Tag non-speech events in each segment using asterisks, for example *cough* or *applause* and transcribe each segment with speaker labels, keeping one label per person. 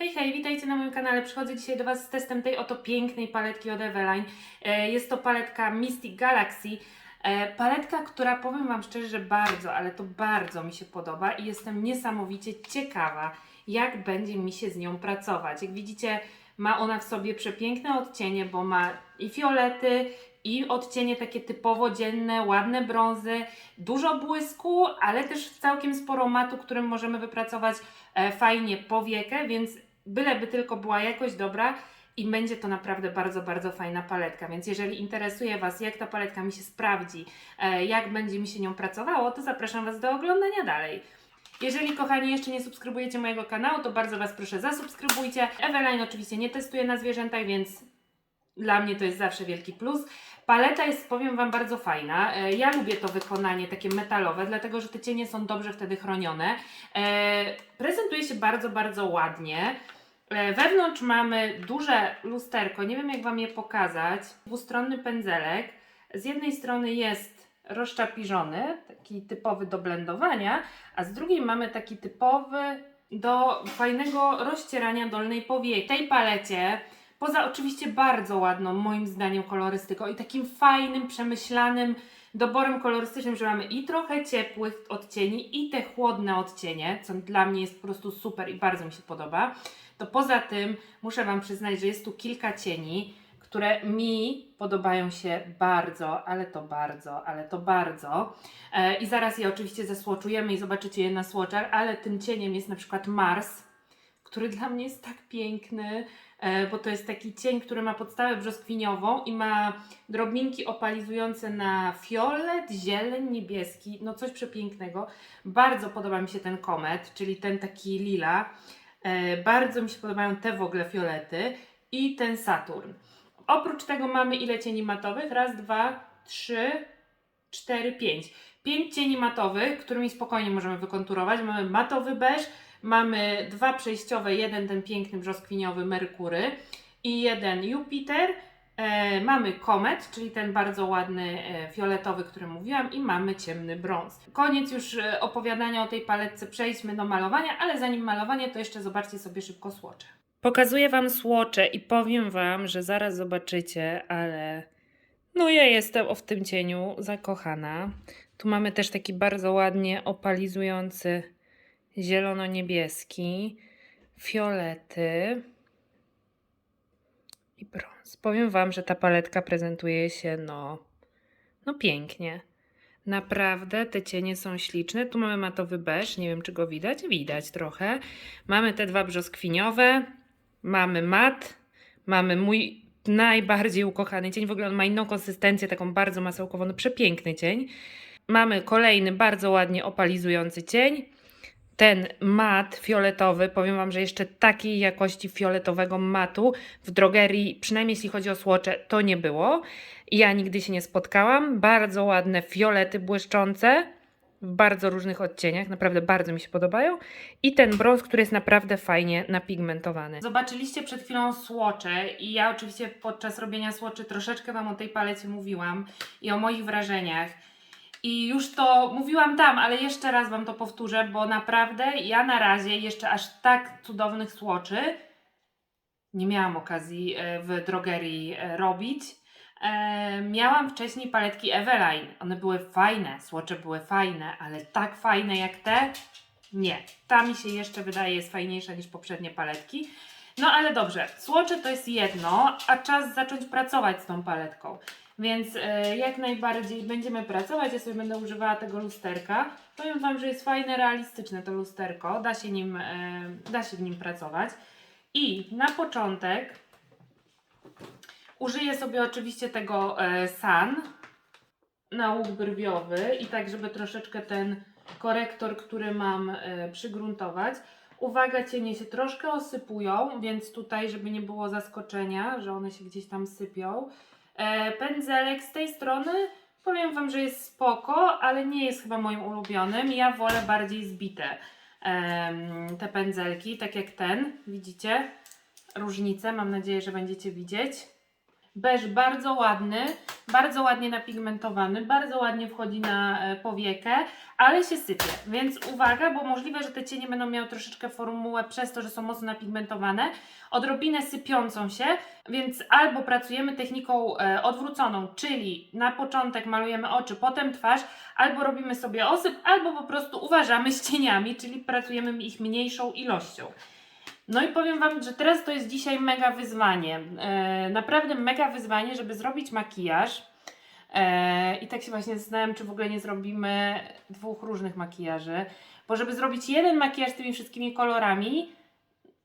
Speaker 1: Hej, hej, witajcie na moim kanale. Przychodzę dzisiaj do Was z testem tej oto pięknej paletki od Eveline. E, Jest to paletka Mystic Galaxy. E, Paletka, która powiem Wam szczerze, że bardzo, ale to bardzo mi się podoba i jestem niesamowicie ciekawa, jak będzie mi się z nią pracować. Jak widzicie, ma ona w sobie przepiękne odcienie, bo ma i fiolety, i odcienie takie typowo dzienne, ładne brązy, dużo błysku, ale też całkiem sporo matu, którym możemy wypracować e, fajnie powiekę, więc byleby tylko była jakość dobra i będzie to naprawdę bardzo, bardzo fajna paletka. Więc jeżeli interesuje Was, jak ta paletka mi się sprawdzi, e, jak będzie mi się nią pracowało, to zapraszam Was do oglądania dalej. Jeżeli kochani jeszcze nie subskrybujecie mojego kanału, to bardzo Was proszę zasubskrybujcie. Eveline oczywiście nie testuje na zwierzętach, więc dla mnie to jest zawsze wielki plus. Paleta jest, powiem Wam, bardzo fajna. E, Ja lubię to wykonanie takie metalowe, dlatego że te cienie są dobrze wtedy chronione. E, Prezentuje się bardzo, bardzo ładnie. E, Wewnątrz mamy duże lusterko, nie wiem jak Wam je pokazać. Dwustronny pędzelek. Z jednej strony jest rozczapiżony, taki typowy do blendowania, a z drugiej mamy taki typowy do fajnego rozcierania dolnej powieki. W tej palecie Poza oczywiście bardzo ładną, moim zdaniem, kolorystyką i takim fajnym, przemyślanym doborem kolorystycznym, że mamy i trochę ciepłych odcieni, i te chłodne odcienie, co dla mnie jest po prostu super i bardzo mi się podoba. To poza tym muszę Wam przyznać, że jest tu kilka cieni, które mi podobają się bardzo, ale to bardzo, ale to bardzo. E, I zaraz je oczywiście zesłoczujemy i zobaczycie je na słoczach, ale tym cieniem jest na przykład Mars, który dla mnie jest tak piękny, bo to jest taki cień, który ma podstawę brzoskwiniową i ma drobinki opalizujące na fiolet, zieleń, niebieski, no coś przepięknego. Bardzo podoba mi się ten komet, czyli ten taki lila. E, Bardzo mi się podobają te w ogóle fiolety i ten Saturn. Oprócz tego mamy ile cieni matowych? Raz, dwa, trzy, cztery, pięć. Pięć cieni matowych, którymi spokojnie możemy wykonturować. Mamy matowy beż, mamy dwa przejściowe, jeden ten piękny brzoskwiniowy Merkury i jeden Jupiter. E, mamy komet, czyli ten bardzo ładny e, fioletowy, który mówiłam, i mamy ciemny brąz. Koniec już e, opowiadania o tej paletce, przejdźmy do malowania, ale zanim malowanie, to jeszcze zobaczcie sobie szybko słocze. Pokazuję Wam słocze i powiem Wam, że zaraz zobaczycie, ale no ja jestem o w tym cieniu zakochana. Tu mamy też taki bardzo ładnie opalizujący zielono-niebieski, fiolety i brąz. Powiem Wam, że ta paletka prezentuje się no, no pięknie. Naprawdę te cienie są śliczne. Tu mamy matowy beż, nie wiem czy go widać, widać trochę. Mamy te dwa brzoskwiniowe, mamy mat, mamy mój najbardziej ukochany cień. W ogóle on ma inną konsystencję, taką bardzo masełkową, no przepiękny cień. Mamy kolejny bardzo ładnie opalizujący cień. Ten mat fioletowy, powiem Wam, że jeszcze takiej jakości fioletowego matu w drogerii, przynajmniej jeśli chodzi o słocze, to nie było. Ja nigdy się nie spotkałam. Bardzo ładne fiolety błyszczące w bardzo różnych odcieniach, naprawdę bardzo mi się podobają. I ten brąz, który jest naprawdę fajnie napigmentowany. Zobaczyliście przed chwilą słocze i ja oczywiście podczas robienia słoczy troszeczkę Wam o tej palecie mówiłam i o moich wrażeniach. I już to mówiłam tam, ale jeszcze raz Wam to powtórzę, bo naprawdę ja na razie jeszcze aż tak cudownych słoczy nie miałam okazji e, w drogerii e, robić. E, Miałam wcześniej paletki Eveline. One były fajne, słocze były fajne, ale tak fajne jak te? Nie. Ta mi się jeszcze wydaje jest fajniejsza niż poprzednie paletki. No ale dobrze, słocze to jest jedno, a czas zacząć pracować z tą paletką. Więc e, jak najbardziej będziemy pracować. Ja sobie będę używała tego lusterka. Powiem Wam, że jest fajne, realistyczne to lusterko. Da się, nim, e, da się w nim pracować. I na początek użyję sobie oczywiście tego e, Sun na łuk brwiowy i tak, żeby troszeczkę ten korektor, który mam przygruntować. Uwaga, cienie się troszkę osypują, więc tutaj, żeby nie było zaskoczenia, że one się gdzieś tam sypią. E, pędzelek z tej strony powiem Wam, że jest spoko, ale nie jest chyba moim ulubionym. Ja wolę bardziej zbite te pędzelki, tak jak ten. Widzicie różnicę? Mam nadzieję, że będziecie widzieć. Beż bardzo ładny, bardzo ładnie napigmentowany, bardzo ładnie wchodzi na e, powiekę, ale się sypie. Więc uwaga, bo możliwe, że te cienie będą miały troszeczkę formułę przez to, że są mocno napigmentowane, odrobinę sypiącą się, więc albo pracujemy techniką e, odwróconą, czyli na początek malujemy oczy, potem twarz, albo robimy sobie osyp, albo po prostu uważamy *laughs* z cieniami, czyli pracujemy ich mniejszą ilością. No i powiem Wam, że teraz to jest dzisiaj mega wyzwanie. E, naprawdę mega wyzwanie, żeby zrobić makijaż. E, I tak się właśnie zastanawiam, czy w ogóle nie zrobimy dwóch różnych makijaży. Bo żeby zrobić jeden makijaż tymi wszystkimi kolorami,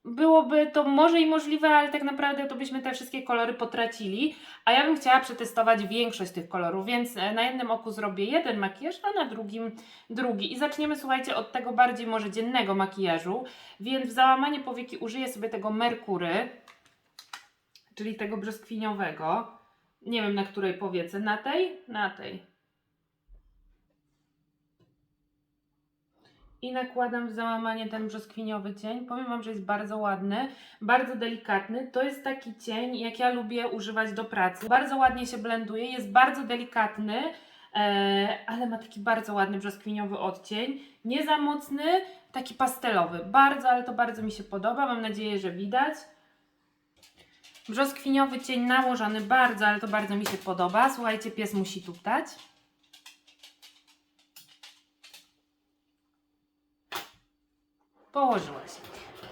Speaker 1: byłoby to może i możliwe, ale tak naprawdę to byśmy te wszystkie kolory potracili. A ja bym chciała przetestować większość tych kolorów, więc e, na jednym oku zrobię jeden makijaż, a na drugim drugi. I zaczniemy, słuchajcie, od tego bardziej może dziennego makijażu. Więc w załamanie powieki użyję sobie tego Merkury, czyli tego brzoskwiniowego. Nie wiem na której powiece. Na tej? Na tej. I nakładam w załamanie ten brzoskwiniowy cień. Powiem Wam, że jest bardzo ładny, bardzo delikatny. To jest taki cień, jak ja lubię używać do pracy. Bardzo ładnie się blenduje, jest bardzo delikatny, e, ale ma taki bardzo ładny brzoskwiniowy odcień. Nie za mocny, taki pastelowy. Bardzo, ale to bardzo mi się podoba. Mam nadzieję, że widać. Brzoskwiniowy cień nałożony bardzo, ale to bardzo mi się podoba. Słuchajcie, pies musi tuptać. Położyłaś.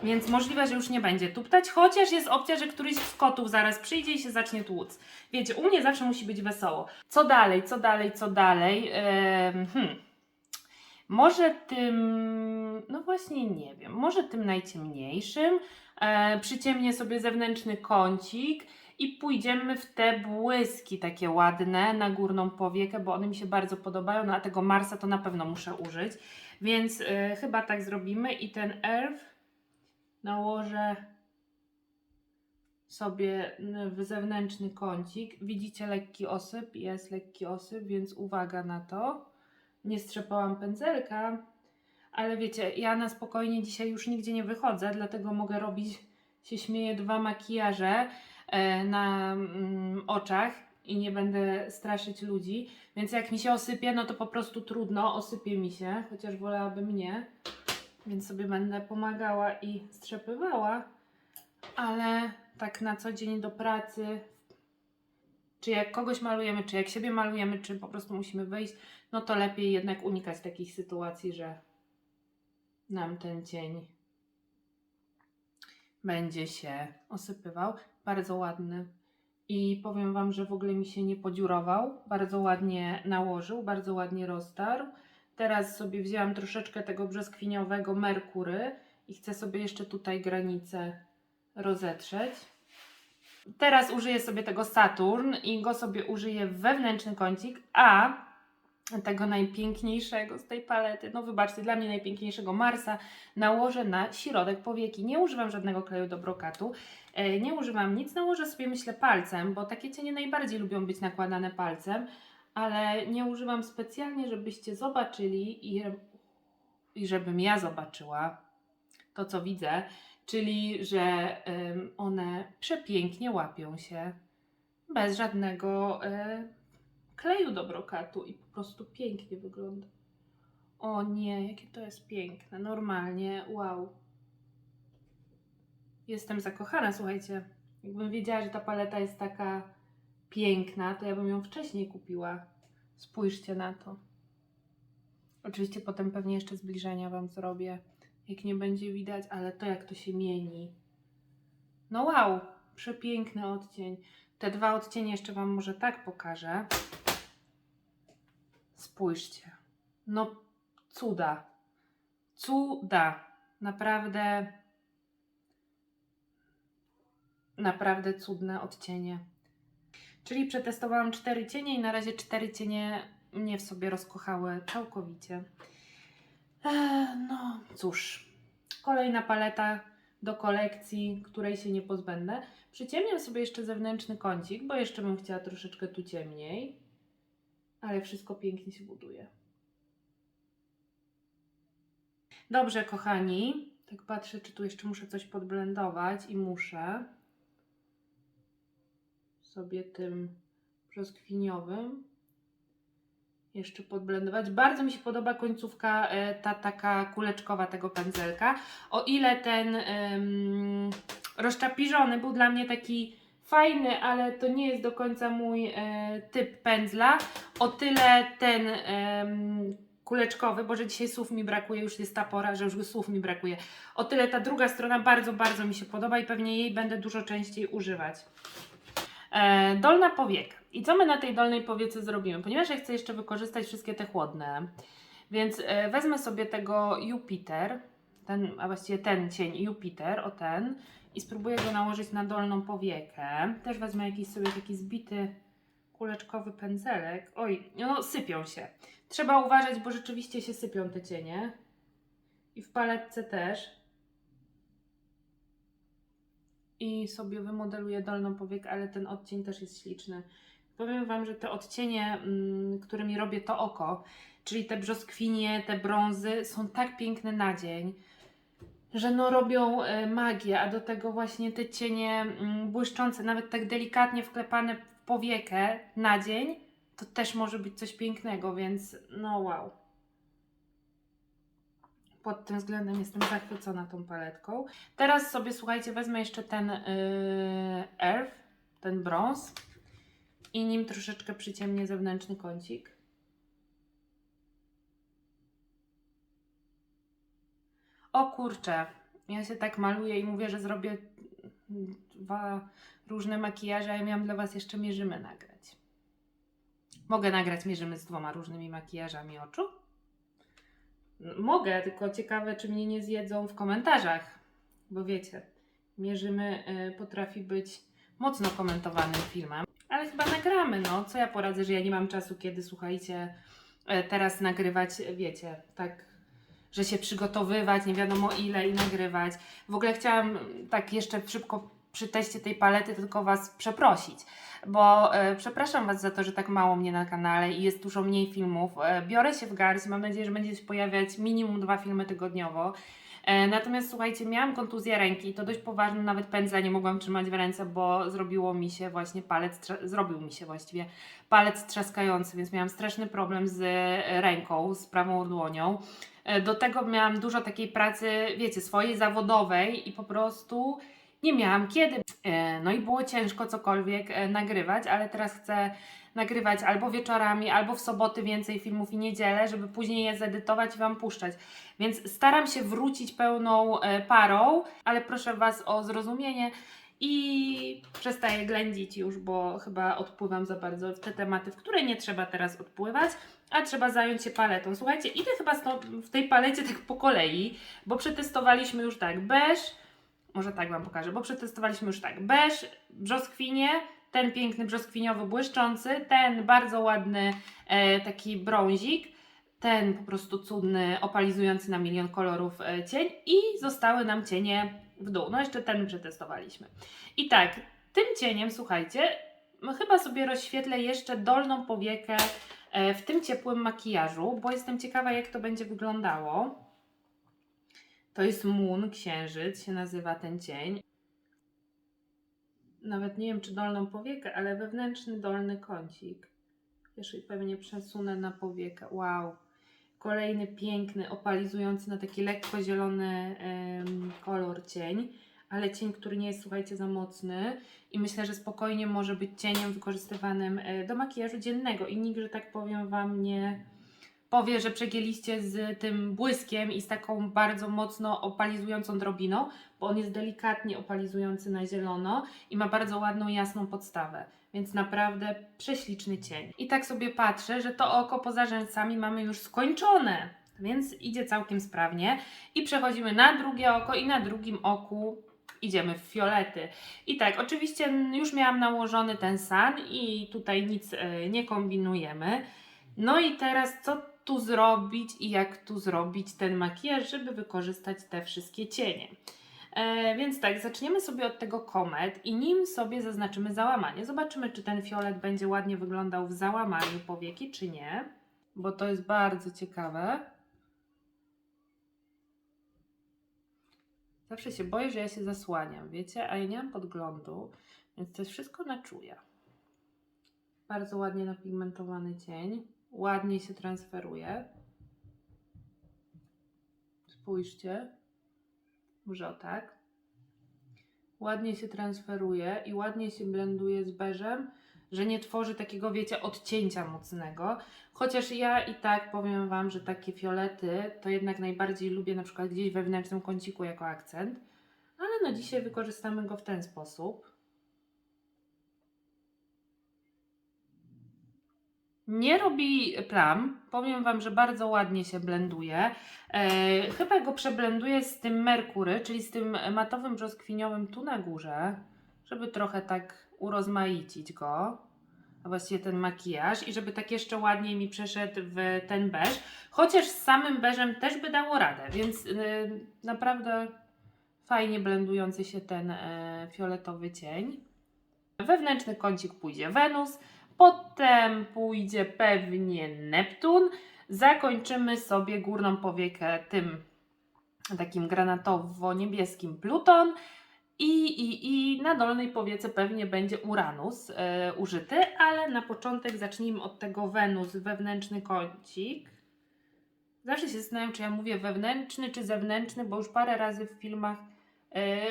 Speaker 1: Więc możliwe, że już nie będzie tuptać, chociaż jest opcja, że któryś z kotów zaraz przyjdzie i się zacznie tłuc. Wiecie, u mnie zawsze musi być wesoło. Co dalej, co dalej, co dalej? Ehm, hmm. Może tym, no właśnie nie wiem, może tym najciemniejszym e, przyciemnię sobie zewnętrzny kącik i pójdziemy w te błyski takie ładne na górną powiekę, bo one mi się bardzo podobają, no a tego Marsa to na pewno muszę użyć. Więc y, chyba tak zrobimy i ten elf nałożę sobie w zewnętrzny kącik. Widzicie lekki osyp, jest lekki osyp, więc uwaga na to. Nie strzepałam pędzelka, ale wiecie, ja na spokojnie dzisiaj już nigdzie nie wychodzę, dlatego mogę robić, się śmieję, dwa makijaże e, na mm, oczach i nie będę straszyć ludzi. Więc jak mi się osypie, no to po prostu trudno, osypie mi się, chociaż wolałabym nie. Więc sobie będę pomagała i strzepywała, ale tak na co dzień do pracy, czy jak kogoś malujemy, czy jak siebie malujemy, czy po prostu musimy wyjść, no to lepiej jednak unikać takich sytuacji, że nam ten cień będzie się osypywał. Bardzo ładny. I powiem Wam, że w ogóle mi się nie podziurował. Bardzo ładnie nałożył, bardzo ładnie roztarł. Teraz sobie wzięłam troszeczkę tego brzoskwiniowego Merkury i chcę sobie jeszcze tutaj granicę rozetrzeć. Teraz użyję sobie tego Saturn i go sobie użyję w wewnętrzny kącik, a tego najpiękniejszego z tej palety, no wybaczcie, dla mnie najpiękniejszego Marsa nałożę na środek powieki. Nie używam żadnego kleju do brokatu, e, nie używam nic, nałożę sobie myślę palcem, bo takie cienie najbardziej lubią być nakładane palcem, ale nie używam specjalnie, żebyście zobaczyli i, i żebym ja zobaczyła to, co widzę, czyli że one przepięknie łapią się bez żadnego e, kleju do brokatu i po prostu pięknie wygląda. O nie, jakie to jest piękne, normalnie, wow. Jestem zakochana, słuchajcie. Jakbym wiedziała, że ta paleta jest taka piękna, to ja bym ją wcześniej kupiła. Spójrzcie na to. Oczywiście potem pewnie jeszcze zbliżenia Wam zrobię, jak nie będzie widać, ale to jak to się mieni. No wow, przepiękny odcień. Te dwa odcienie jeszcze Wam może tak pokażę. Spójrzcie. No cuda. Cuda. Naprawdę naprawdę cudne odcienie. Czyli przetestowałam cztery cienie i na razie cztery cienie mnie w sobie rozkochały całkowicie. Eee, no cóż, kolejna paleta do kolekcji, której się nie pozbędę. Przyciemniam sobie jeszcze zewnętrzny kącik, bo jeszcze bym chciała troszeczkę tu ciemniej. Ale wszystko pięknie się buduje. Dobrze, kochani. Tak patrzę, czy tu jeszcze muszę coś podblendować i muszę. sobie tym brzoskwiniowym jeszcze podblendować. Bardzo mi się podoba końcówka, e, ta taka kuleczkowa tego pędzelka. O ile ten em, rozczapiżony był dla mnie taki fajny, ale to nie jest do końca mój e, typ pędzla, o tyle ten em, kuleczkowy, bo że dzisiaj słów mi brakuje, już jest ta pora, że już słów mi brakuje. O tyle ta druga strona bardzo, bardzo mi się podoba i pewnie jej będę dużo częściej używać. E, dolna powieka. I co my na tej dolnej powiece zrobimy? Ponieważ ja chcę jeszcze wykorzystać wszystkie te chłodne, więc e, wezmę sobie tego Jupiter, ten, a właściwie ten cień Jupiter, o ten, i spróbuję go nałożyć na dolną powiekę. Też wezmę jakiś sobie taki zbity kuleczkowy pędzelek. Oj, no sypią się. Trzeba uważać, bo rzeczywiście się sypią te cienie. I w paletce też. I sobie wymodeluję dolną powiekę, ale ten odcień też jest śliczny. Powiem Wam, że te odcienie, mm, którymi robię to oko, czyli te brzoskwinie, te brązy, są tak piękne na dzień, że no robią e, magię, a do tego właśnie te cienie mm, błyszczące, nawet tak delikatnie wklepane w powiekę na dzień, to też może być coś pięknego, więc no wow. Pod tym względem jestem zachwycona tą paletką. Teraz sobie, słuchajcie, wezmę jeszcze ten yy, Earth, ten brąz i nim troszeczkę przyciemnię zewnętrzny kącik. O kurczę, ja się tak maluję i mówię, że zrobię dwa różne makijaże, a ja miałam dla Was jeszcze mierzymy nagrać. Mogę nagrać mierzymy z dwoma różnymi makijażami oczu? Mogę, tylko ciekawe, czy mnie nie zjedzą w komentarzach, bo wiecie, mierzymy y, potrafi być mocno komentowanym filmem, ale chyba nagramy, no. Co ja poradzę, że ja nie mam czasu, kiedy słuchajcie, e, teraz nagrywać, wiecie, tak, że się przygotowywać, nie wiadomo ile i nagrywać. W ogóle chciałam mm, tak jeszcze szybko przy teście tej palety tylko Was przeprosić, bo e, przepraszam Was za to, że tak mało mnie na kanale i jest dużo mniej filmów. E, biorę się w garść, mam nadzieję, że będzie się pojawiać minimum dwa filmy tygodniowo. E, Natomiast słuchajcie, miałam kontuzję ręki i to dość poważną, nawet pędzla nie mogłam trzymać w ręce, bo zrobiło mi się właśnie palec, zrobił mi się właściwie palec trzaskający, więc miałam straszny problem z e, ręką, z prawą dłonią. E, Do tego miałam dużo takiej pracy, wiecie, swojej zawodowej i po prostu nie miałam kiedy. E, No i było ciężko cokolwiek e, nagrywać, ale teraz chcę nagrywać albo wieczorami, albo w soboty więcej filmów i niedzielę, żeby później je zedytować i Wam puszczać. Więc staram się wrócić pełną parą, ale proszę Was o zrozumienie i przestaję ględzić już, bo chyba odpływam za bardzo w te tematy, w które nie trzeba teraz odpływać, a trzeba zająć się paletą. Słuchajcie, idę chyba w tej palecie tak po kolei, bo przetestowaliśmy już tak beż, może tak Wam pokażę, bo przetestowaliśmy już tak beż, brzoskwinie, ten piękny brzoskwiniowy błyszczący, ten bardzo ładny e, taki brązik, ten po prostu cudny, opalizujący na milion kolorów e, cień i zostały nam cienie w dół. No jeszcze ten przetestowaliśmy. I tak, tym cieniem, słuchajcie, no chyba sobie rozświetlę jeszcze dolną powiekę w tym ciepłym makijażu, bo jestem ciekawa jak to będzie wyglądało. To jest Moon, księżyc się nazywa ten cień. Nawet nie wiem czy dolną powiekę, ale wewnętrzny dolny kącik. Jeszcze pewnie przesunę na powiekę. Wow. Kolejny piękny, opalizujący na taki lekko zielony kolor cień, ale cień, który nie jest, słuchajcie, za mocny i myślę, że spokojnie może być cieniem wykorzystywanym e, do makijażu dziennego i nikt, że tak powiem, Wam nie powie, że przegięliście z tym błyskiem i z taką bardzo mocno opalizującą drobiną, bo on jest delikatnie opalizujący na zielono i ma bardzo ładną, jasną podstawę. Więc naprawdę prześliczny cień. I tak sobie patrzę, że to oko poza rzęsami mamy już skończone. Więc idzie całkiem sprawnie. I przechodzimy na drugie oko i na drugim oku idziemy w fiolety. I tak, oczywiście już miałam nałożony ten san i tutaj nic e, nie kombinujemy. No i teraz co tu zrobić i jak tu zrobić ten makijaż, żeby wykorzystać te wszystkie cienie. E, więc tak, zaczniemy sobie od tego komet i nim sobie zaznaczymy załamanie. Zobaczymy, czy ten fiolet będzie ładnie wyglądał w załamaniu powieki, czy nie, bo to jest bardzo ciekawe. Zawsze się boję, że ja się zasłaniam, wiecie, a ja nie mam podglądu, więc to jest wszystko na czuja. Bardzo ładnie napigmentowany cień. Ładnie się transferuje. Spójrzcie. Może o tak. Ładnie się transferuje i ładnie się blenduje z beżem, że nie tworzy takiego, wiecie, odcięcia mocnego. Chociaż ja i tak powiem Wam, że takie fiolety to jednak najbardziej lubię na przykład gdzieś we wnętrznym kąciku jako akcent. Ale no dzisiaj wykorzystamy go w ten sposób. Nie robi plam. Powiem Wam, że bardzo ładnie się blenduje. E, chyba go przeblenduję z tym Merkury, czyli z tym matowym brzoskwiniowym tu na górze, żeby trochę tak urozmaicić go. A właściwie ten makijaż i żeby tak jeszcze ładniej mi przeszedł w ten beż. Chociaż z samym beżem też by dało radę, więc e, naprawdę fajnie blendujący się ten e, fioletowy cień. Wewnętrzny kącik pójdzie Wenus, potem pójdzie pewnie Neptun. Zakończymy sobie górną powiekę tym takim granatowo-niebieskim Pluton. I, i, I na dolnej powiece pewnie będzie Uranus e, użyty, ale na początek zacznijmy od tego Wenus, wewnętrzny kącik. Zawsze się zastanawiam, czy ja mówię wewnętrzny czy zewnętrzny, bo już parę razy w filmach e,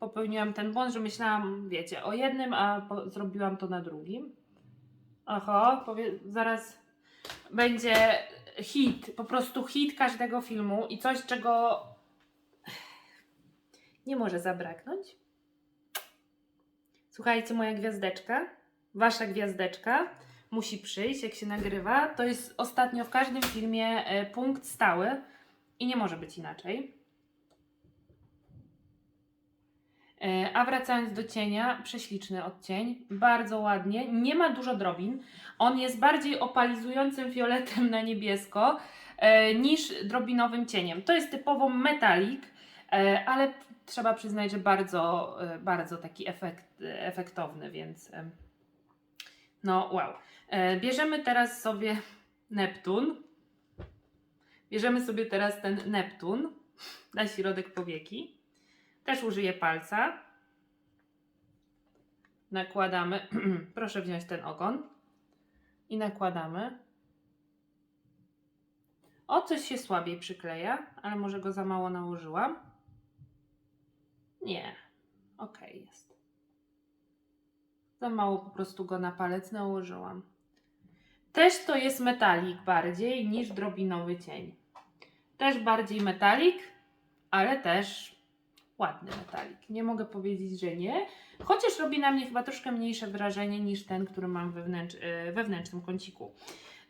Speaker 1: popełniłam ten błąd, że myślałam, wiecie, o jednym, a zrobiłam to na drugim. Oho, zaraz będzie hit, po prostu hit każdego filmu i coś, czego nie może zabraknąć. Słuchajcie, moja gwiazdeczka, wasza gwiazdeczka musi przyjść, jak się nagrywa. To jest ostatnio w każdym filmie e, punkt stały i nie może być inaczej. E, A wracając do cienia, prześliczny odcień, bardzo ładnie, nie ma dużo drobin. On jest bardziej opalizującym fioletem na niebiesko e, niż drobinowym cieniem. To jest typowo metalik, ale trzeba przyznać, że bardzo, e, bardzo taki efekt, efektowny, więc no wow. E, Bierzemy teraz sobie Neptun. Bierzemy sobie teraz ten Neptun na środek powieki. Też użyję palca. Nakładamy. *clears throat* Proszę wziąć ten ogon. I nakładamy. O, coś się słabiej przykleja, ale może go za mało nałożyłam. Nie. Ok, jest. Za mało po prostu go na palec nałożyłam. Też to jest metalik bardziej niż drobinowy cień. Też bardziej metalik, ale też ładny metalik. Nie mogę powiedzieć, że nie. Chociaż robi na mnie chyba troszkę mniejsze wrażenie niż ten, który mam wewnętrz, e, wewnętrznym kąciku.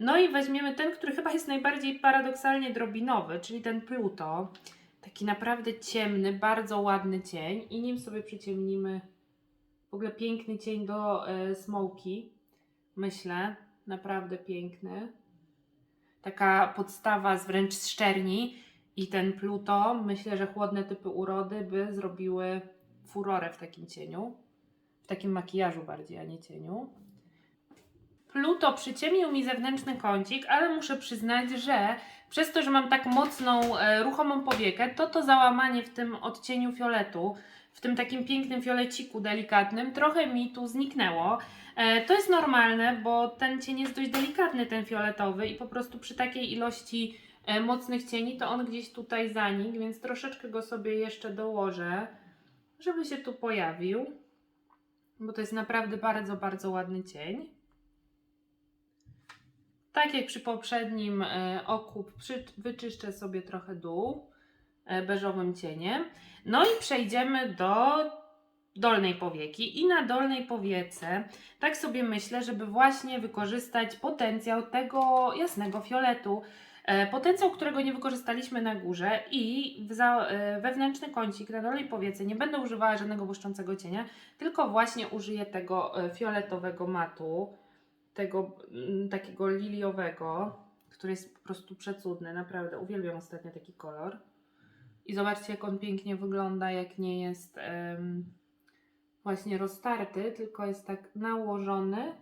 Speaker 1: No i weźmiemy ten, który chyba jest najbardziej paradoksalnie drobinowy, czyli ten Pluto. Taki naprawdę ciemny, bardzo ładny cień i nim sobie przyciemnimy w ogóle piękny cień do e, smoki. Myślę, naprawdę piękny. Taka podstawa z wręcz z szczerni i ten Pluto, myślę, że chłodne typy urody by zrobiły furorę w takim cieniu. W takim makijażu bardziej, a nie cieniu. Pluto przyciemnił mi zewnętrzny kącik, ale muszę przyznać, że przez to, że mam tak mocną, e, ruchomą powiekę, to to załamanie w tym odcieniu fioletu, w tym takim pięknym fioleciku delikatnym, trochę mi tu zniknęło. E, to jest normalne, bo ten cień jest dość delikatny, ten fioletowy i po prostu przy takiej ilości e, mocnych cieni, to on gdzieś tutaj zanikł, więc troszeczkę go sobie jeszcze dołożę, żeby się tu pojawił, bo to jest naprawdę bardzo, bardzo ładny cień. Tak jak przy poprzednim e, oku, przy, wyczyszczę sobie trochę dół e, beżowym cieniem. No i przejdziemy do dolnej powieki. I na dolnej powiece, tak sobie myślę, żeby właśnie wykorzystać potencjał tego jasnego fioletu. E, Potencjał, którego nie wykorzystaliśmy na górze i wewnętrzny kącik na dolnej powiece nie będę używała żadnego błyszczącego cienia, tylko właśnie użyję tego fioletowego matu, tego mm, takiego liliowego, który jest po prostu przecudny, naprawdę uwielbiam ostatnio taki kolor. I zobaczcie, jak on pięknie wygląda, jak nie jest em, właśnie roztarty, tylko jest tak nałożony,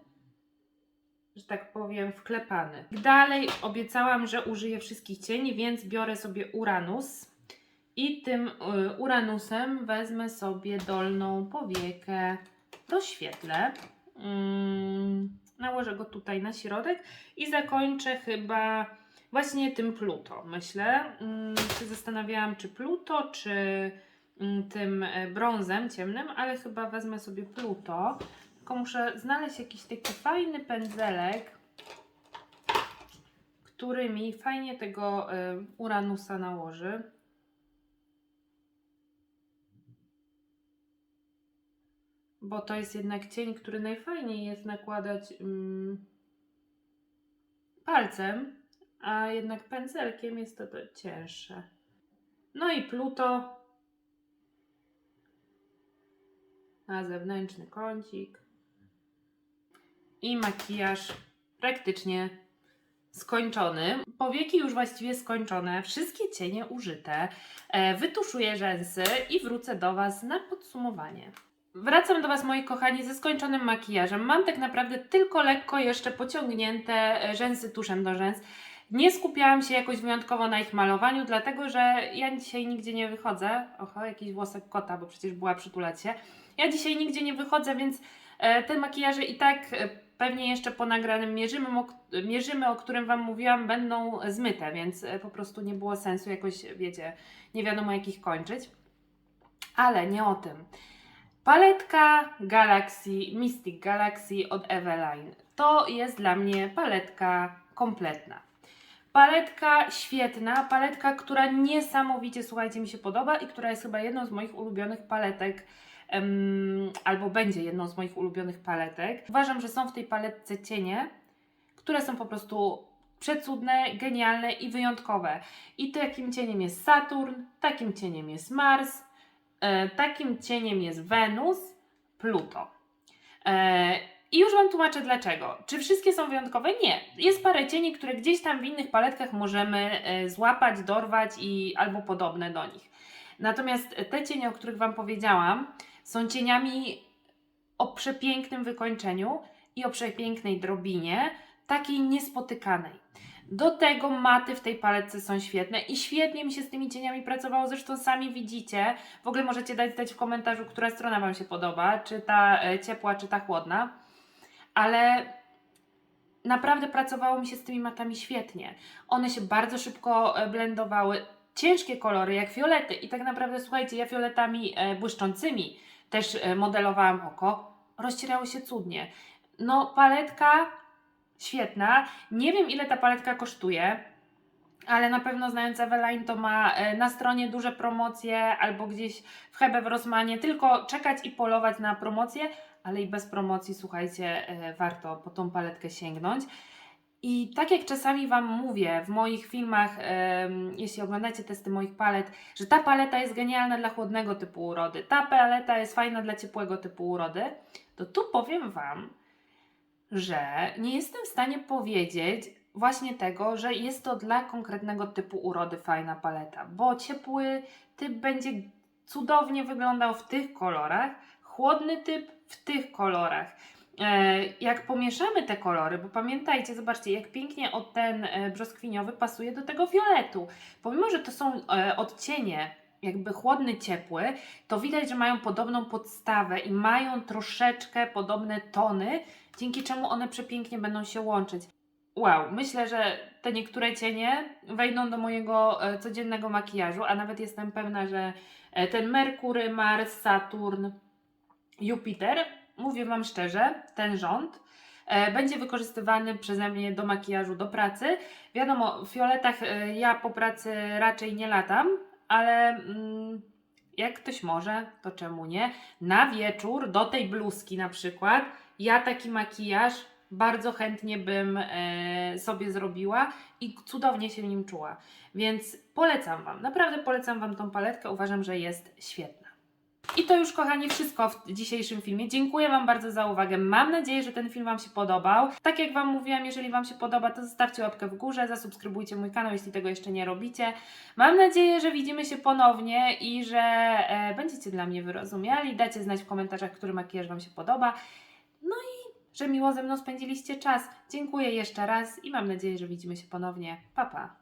Speaker 1: że tak powiem, wklepany. Dalej obiecałam, że użyję wszystkich cieni, więc biorę sobie Uranus i tym y, Uranusem wezmę sobie dolną powiekę, rozświetlę. Mm, Nałożę go tutaj na środek i zakończę chyba właśnie tym Pluto, myślę. Mm, się zastanawiałam, czy Pluto, czy mm, tym e, brązem ciemnym, ale chyba wezmę sobie Pluto. Tylko muszę znaleźć jakiś taki fajny pędzelek, który mi fajnie tego e, Uranusa nałoży. Bo to jest jednak cień, który najfajniej jest nakładać mm, palcem, a jednak pędzelkiem jest to, to cięższe. No i Pluto na zewnętrzny kącik i makijaż praktycznie skończony. Powieki już właściwie skończone, wszystkie cienie użyte. E, wytuszuję rzęsy i wrócę do Was na podsumowanie. Wracam do Was, moi kochani, ze skończonym makijażem. Mam tak naprawdę tylko lekko jeszcze pociągnięte e, rzęsy tuszem do rzęs. Nie skupiałam się jakoś wyjątkowo na ich malowaniu, dlatego że ja dzisiaj nigdzie nie wychodzę. Oho, jakiś włosek kota, bo przecież była przytulać się. Ja dzisiaj nigdzie nie wychodzę, więc e, te makijaże i tak e, pewnie jeszcze po nagranym mierzymy, mierzymy, o którym Wam mówiłam, będą zmyte, więc po prostu nie było sensu jakoś, wiecie, nie wiadomo jakich kończyć. Ale nie o tym. Paletka Galaxy, Mystic Galaxy od Eveline. To jest dla mnie paletka kompletna. Paletka świetna, paletka, która niesamowicie, słuchajcie, mi się podoba i która jest chyba jedną z moich ulubionych paletek, em, albo będzie jedną z moich ulubionych paletek. Uważam, że są w tej paletce cienie, które są po prostu przecudne, genialne i wyjątkowe. I takim cieniem jest Saturn, takim cieniem jest Mars, takim cieniem jest Wenus, Pluto. E, I już Wam tłumaczę dlaczego. Czy wszystkie są wyjątkowe? Nie. Jest parę cieni, które gdzieś tam w innych paletkach możemy e, złapać, dorwać i albo podobne do nich. Natomiast te cienie, o których Wam powiedziałam, są cieniami o przepięknym wykończeniu i o przepięknej drobinie, takiej niespotykanej. Do tego maty w tej paletce są świetne i świetnie mi się z tymi cieniami pracowało. Zresztą sami widzicie. W ogóle możecie dać znać w komentarzu, która strona Wam się podoba, czy ta e, ciepła, czy ta chłodna. Ale naprawdę pracowało mi się z tymi matami świetnie. One się bardzo szybko e, blendowały. Ciężkie kolory, jak fiolety. I tak naprawdę, słuchajcie, ja fioletami e, błyszczącymi też modelowałam oko. Rozcierały się cudnie. No, paletka świetna. Nie wiem, ile ta paletka kosztuje, ale na pewno znając Eveline, to ma e, na stronie duże promocje albo gdzieś w Hebe w Rosmanie. Tylko czekać i polować na promocję, ale i bez promocji, słuchajcie, e, warto po tą paletkę sięgnąć. I tak jak czasami Wam mówię w moich filmach, em, jeśli oglądacie testy moich palet, że ta paleta jest genialna dla chłodnego typu urody, ta paleta jest fajna dla ciepłego typu urody, to tu powiem Wam, że nie jestem w stanie powiedzieć właśnie tego, że jest to dla konkretnego typu urody fajna paleta, bo ciepły typ będzie cudownie wyglądał w tych kolorach, chłodny typ w tych kolorach. E, Jak pomieszamy te kolory, bo pamiętajcie, zobaczcie, jak pięknie od ten e, brzoskwiniowy pasuje do tego fioletu. Pomimo, że to są e, odcienie jakby chłodny, ciepły, to widać, że mają podobną podstawę i mają troszeczkę podobne tony, dzięki czemu one przepięknie będą się łączyć. Wow, myślę, że te niektóre cienie wejdą do mojego e, codziennego makijażu, a nawet jestem pewna, że e, ten Merkury, Mars, Saturn, Jupiter, mówię Wam szczerze, ten rząd e, będzie wykorzystywany przeze mnie do makijażu, do pracy. Wiadomo, w fioletach ja po pracy raczej nie latam, ale mm, jak ktoś może, to czemu nie? Na wieczór do tej bluzki na przykład, ja taki makijaż bardzo chętnie bym e, sobie zrobiła i cudownie się nim czuła. Więc polecam Wam, naprawdę polecam Wam tą paletkę, uważam, że jest świetna. I to już, kochani, wszystko w dzisiejszym filmie. Dziękuję Wam bardzo za uwagę. Mam nadzieję, że ten film Wam się podobał. Tak jak Wam mówiłam, jeżeli Wam się podoba, to zostawcie łapkę w górze, zasubskrybujcie mój kanał, jeśli tego jeszcze nie robicie. Mam nadzieję, że widzimy się ponownie i że e, będziecie dla mnie wyrozumiali. Dacie znać w komentarzach, który makijaż Wam się podoba. No i że miło ze mną spędziliście czas. Dziękuję jeszcze raz i mam nadzieję, że widzimy się ponownie. Pa, pa.